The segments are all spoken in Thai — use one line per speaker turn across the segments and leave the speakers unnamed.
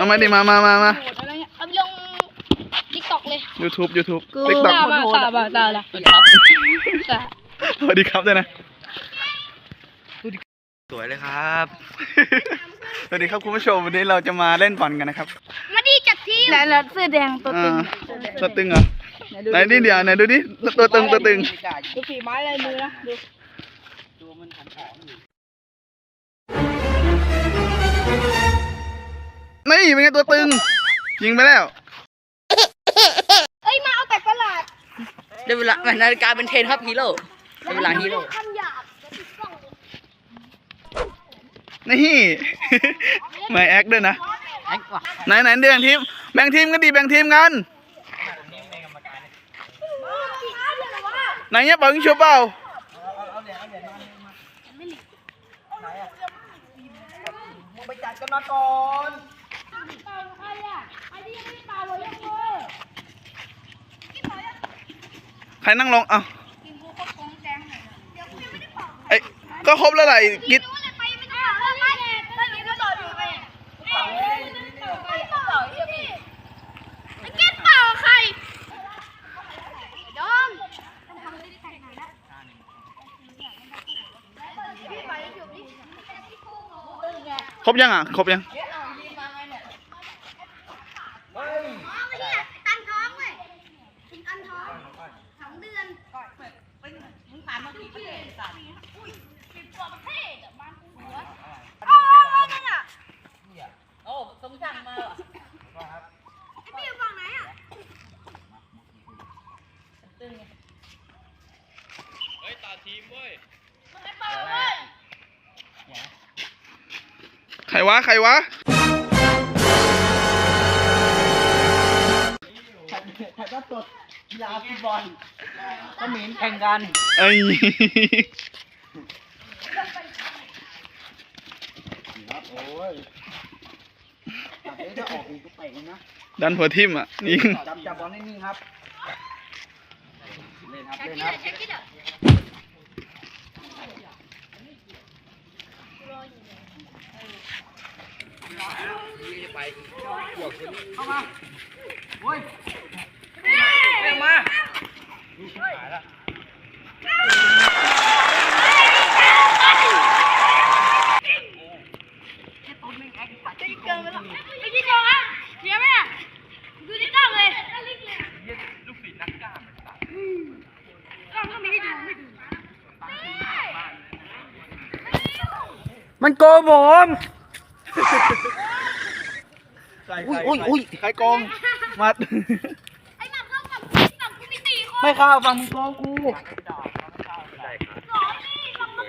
เอามาดิมามามามา
โหดอะไรเนี่ยเอาไปลงทิกตอกเลย
YouTube YouTube
กู
TikTok
ตามาตามาตาละจ้ะ
สวัสดีครับด้วยนะ สวยเลยครับ สวัสดีครับคุณผู้ชมวันนี้เราจะมาเล่นบอลกันนะครับ
มาดีจากทีมแล้วแล้วเสื้อแดงตัวตึง
อ่าตัวตึงเหรอไหนนี่เดี๋ยวไหนดูดิตัวตึงตัวตึง
ดูฝีไม้ลายมือนะดู
นี่ เป็นไงตัวตึง ยิงไปแล้ว
เอ้ยมาเอาแต่ตลาด
ได้เวลานาฬิกาเป็นเทรนครับฮีโร่ได้เวลาฮีโร่
คำหยาบเดี๋ยวติดกล้องเลย
นี่ ไม่แอคด้วยนะ
แอ๊กว่ะ
ไหนไหนแบ่งทีมแบ่งทีมกันดิแบ่งทีมกัน ไหนเนี่ยเป่ายิงชุบเปล่า
ไปจัดกันมาก่อน
ใคร
นั่งลงเอ้า
กินกูก็คงแจงหน่อยเดี๋ยวกูยังไม่ได้เป่า
ไอ้ยก็ครบแล้วไหละกิด
รู้เลยไปไม่ได้เอ สัตว์อุ้ยสิบกว่าประเทศอะบ้านกูหัวอ๋อนั่นอะ
โอ้สมสั่งมาเหรอ
ไอ้พี่อยู่ฝั่งไหนอะ
ใครวะใครวะ
ถ่ายภาพสด กีฬาฟุตบอลก็เหม็นแข่งกัน
ไอ้ย
ครับโอ้ยจับเลยถ้าออกอีกก็เตะนะ
ดันหัวทิ่มอะยิง
จับจับบอลนิ่งๆครับเล่นครับ
แจ็ค
เล่น
กี้
ครับ
แจ็คกี้เด้อ
เข้ามาโอ้ยเร็ว มา
เกินไปแล้วไอ้ที่โกงอะเดี๋ยวไหมอะดูที่ตั้งเลยลูกศิษย์นักกล้ามกล้ามก็มีให้ดูไม่ดู
มันโกงผมอุ้ยอุ้ยอุ้ย
ใครโกงมา
ไม่
เข้าฟังมึงโกงกู
สองนี่ลองมา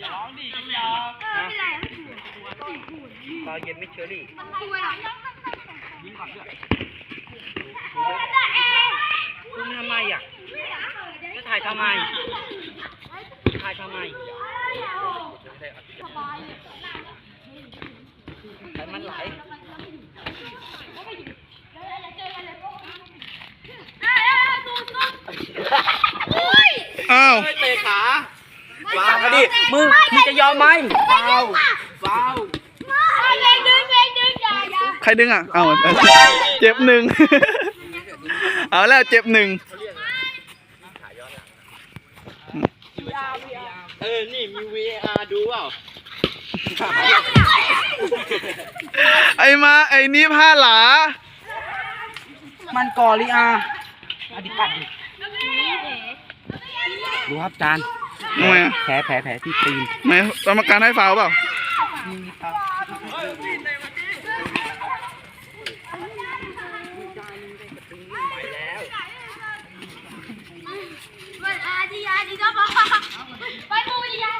อย่าร้องดิกันยอมเออไม่ได้ไม่ถูกสี่ขูด
ตอนเย็นไม่เชอรี่
มันตัวหรอยิงก่อนด้วยเอง
มึงทำไมอะจะถ่ายทำไม ถ่ายทำไมถ่ายมันไหล
อ้าว
เตะขาฟาวมาดิมึงมึงจะยอมไหมฟาวฟาว
เองดึงเองดึงอย่าอย่า
ใครดึงอะเอาเอาเจ็บหนึ่ง เอาแล้วเจ็บหนึ่ง
เออ นี่มี VAR ดูเปล่า
ไอ้มา ไอ้นี่ผ้าหลา
มันกอริอาอดิปัดดิ ดูครับจาน
ทำไมอะ
แผลแผลแผลที่ตีน
ไม่กรรมการให้ฟาวล์เปล่า
มันอาดีอาดีก็พอไปมูดีอา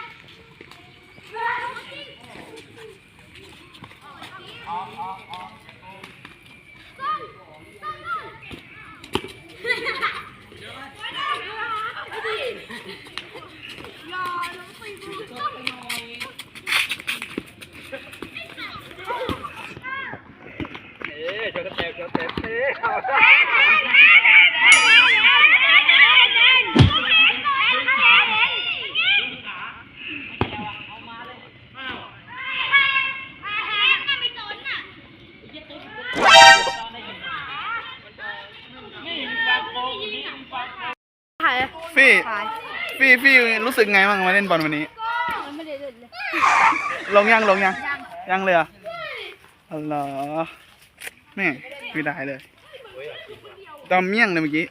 เอ๊ะเจ้ากระแตกเจ้าแตกเอ๊ะ
ฟี่ฟี่รู้สึกไงบ้างมาเล่นบอลวันนี้
ไม่ได้เล่นเลย
ลงยังลงยัง ยังเลยเหรอะอ๋อเหรอแม่ไม่ได้เลยตอมเมี่ยงเลยเมื่อกี้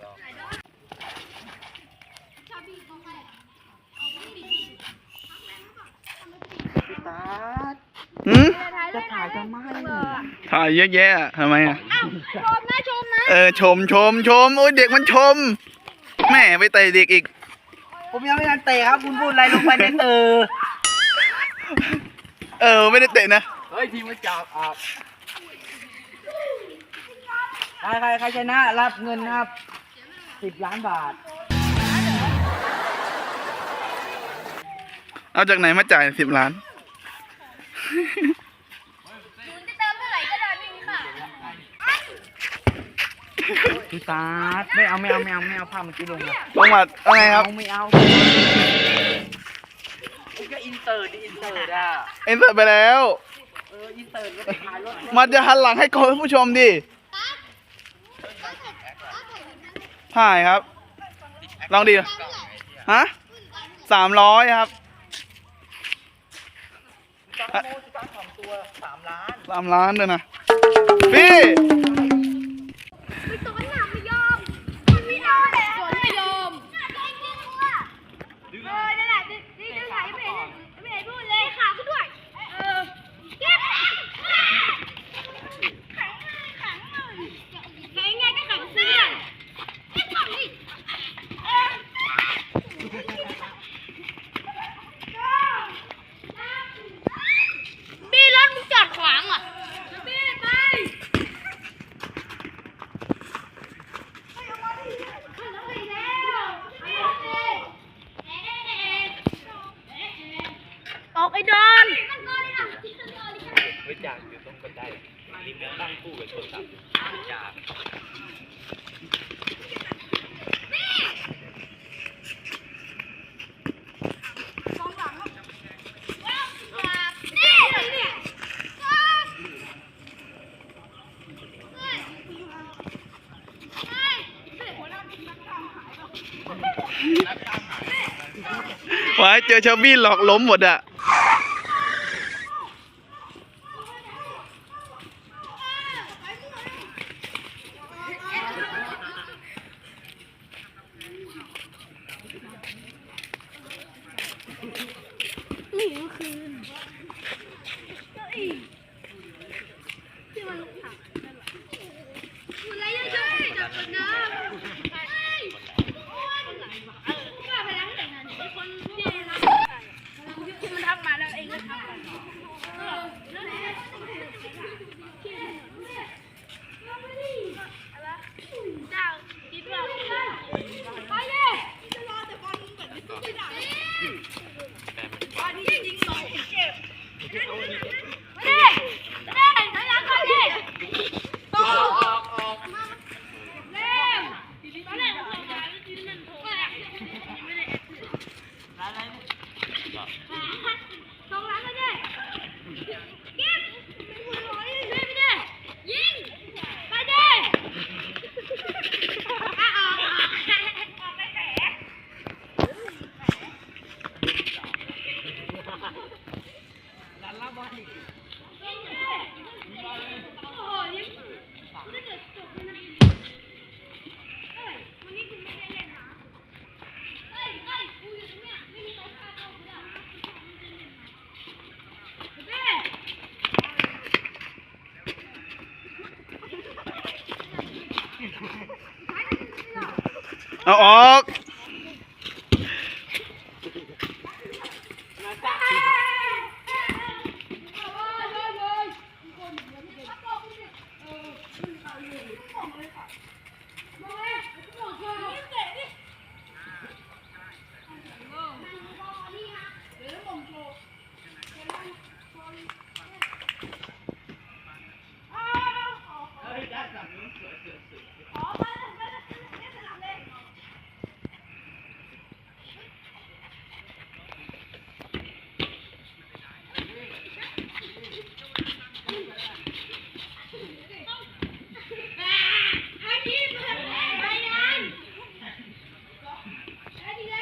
หืม
จะถ่ายทำไม
ถ่ายเยอะแยะอะทำไมอะ
ชมนะชมนะ
เออชมชมชม โอ้ยเด็กมันชม แม่ไปเตะเด็กอีก
ผมยังไม่ทันเตะครับ คุณพูดอะไรลงไปเนี่ยเออ
เออ ไม่ได้เตะนะ
เฮ้ยทีมมาจับอะใครใครใครชนะรับเงินครับสิบล้านบาท
เอาจากไหนมาจ่ายสิบล้าน
หนูจะเติมเท่าไหร่ก็ได้ไม่มีค่ะ
พี่ตาดไม่เอาไม่เอาไม่เอาไม่เอาภาพเมื่อกี้ลงนะ
ลงมาอะไรครับ
เอาไม่เอาก็อินเตอร์ดิอินเตอร์อะ
เอ็นเตอร์ไปแล้ว
เอออินเตอร์แล้วก็ถ่ายรถ
มันจะหันหลังให้คุณผู้ชมดิถ่ายครับ ลองดีฮะสามร้อยครับ
จังโมสิการของตัวสามล้าน
สามล้านเลยนะ พี่
ไม่สนหนักไม่ยอมมันไม่ยอมแหละสนไม่ยอมเออนั่นแหละนี่นี่จะถ่ายไม่เห็นไม่เห็นพูดเลยขาขึ้นด้วย เออเก็บขังเลยขังเลยไหนไงก็ขังเสื้อเก็บขังดิเออบี้รถมึงจอดขวางอะบี้ไป ออกไอ้ดอน
วิจารณ์อยู่ตรงบันไดริมตั้งคู่กับโทรศัพท์วิจารณ์
นี่นี่
เจอชาวบี้หลอกล้มหมดอะ
นี่ก็คือเก้าอี้ที่มันหักนั่นแหละคุณไรยังช่วยจับคนนะเฮ้ยอ้วนก็พลังแต่งงานเป็นคนที่รักคุณมันทักมาแล้วเองก็ทักไปเออแล้วเนี่ยเจ้าคิดว่าไปเลยจะรอแต่บอลเหมือนไม่ได้ วันนี้ยิงสองเก็บไม่ได้ไม่ได้ถอยหลังก่อนดิต่อเร็วตอนแรกผมส่งมาแล้วทีนี้มันโทรมาไม่ได้แอดส่งหลังก่อนดิเก็บไม่ได้ยิงไปดิอะออกออกไปแผล
เอาออก
ให้ทีมไปนานไปทีแร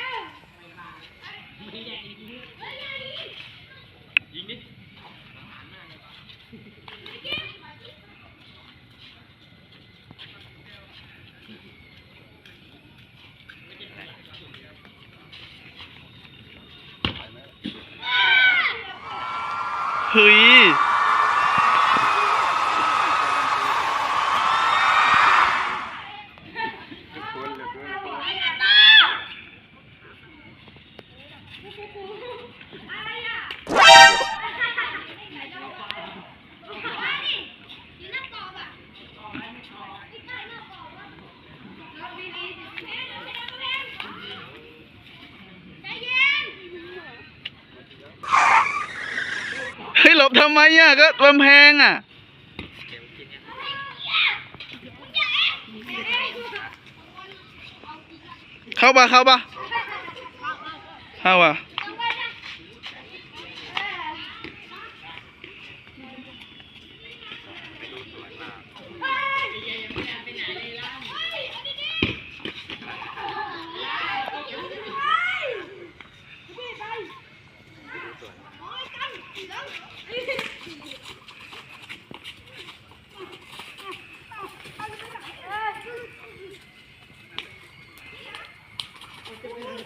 เฮ้ย เฮ้ยหล บทำไมอะก็กำแพงอะเข้าปะเข้าปะเข้าปะ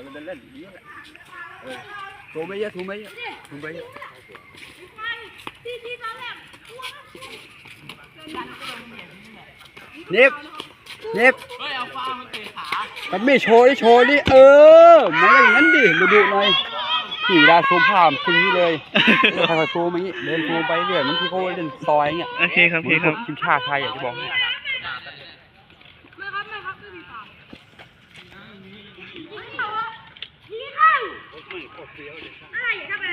ะ
ที่ที่ตอนแรก
เน็บเน็บ
เฮ้ยเยอาฟ้ามันเตะขา
มันไม่โชว์ดิโชว์ดิเออม่ได้อย่างนั้นดิดูดูหน่อยนี่เวลาซูมภาพขึ้นนี้เลยค่อยๆซูมอย่างนี้เดินซูมไปเรื่อยบางทีเขาเล่นซอยเงี้ย
โอเคครับโอเคครับ
ทีมชาติไทยอะที่บอก
รับไม่ครับไม่มีฝาพี่เข้า อะไรอย่าทำอะไร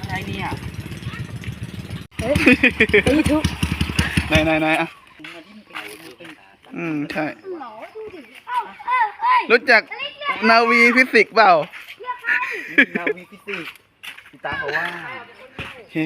อะไรเนี่ย
ไหนไหนไหนอะ อืม ใช่
หนอดูดิเอ้าเอ้าเอ้ย
รู้จัก นาวีฟิสิกส์เปล่า
นาวีฟิสิกส์พี่ตาเขาว่า
โอเค